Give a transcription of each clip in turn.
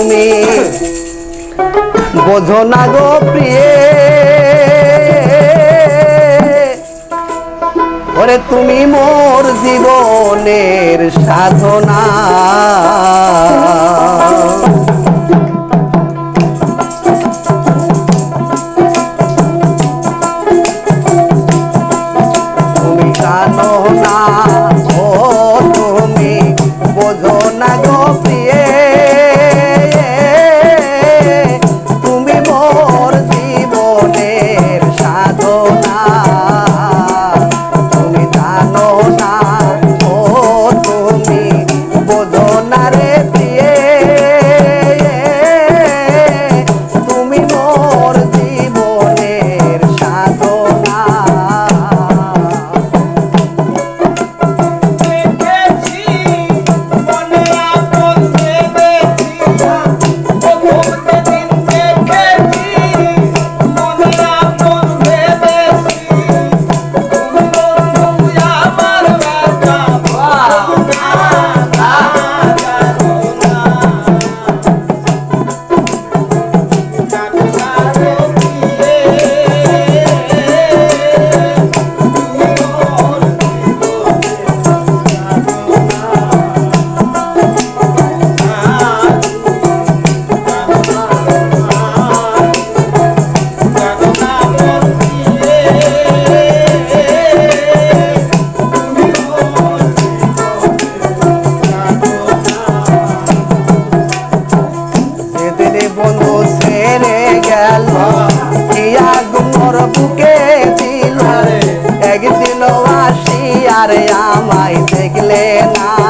তুমি বোঝো না গো প্রিয়ে। ওরে তুমি মোর জীবনের সাধনা। আর আমায় দেখলে না?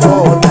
போத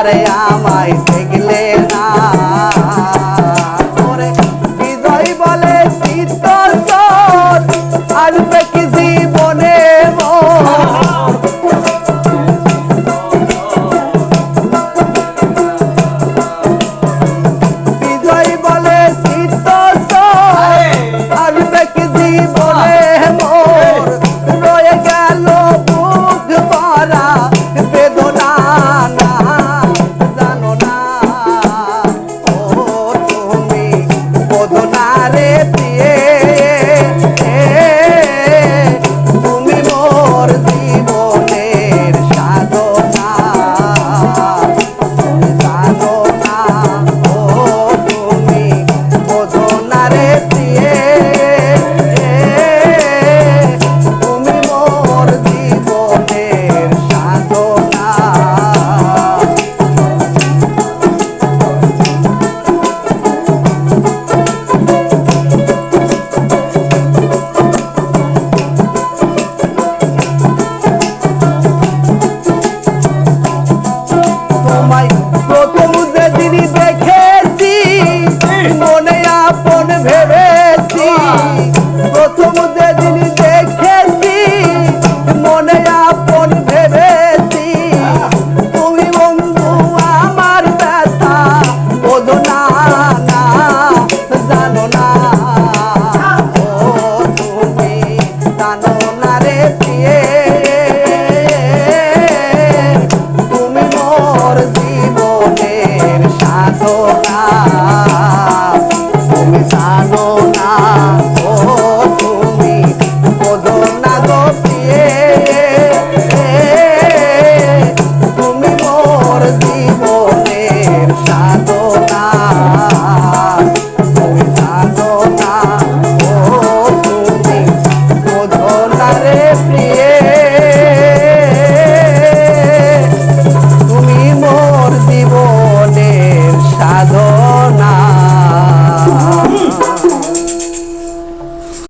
আরে আমায় বোধনা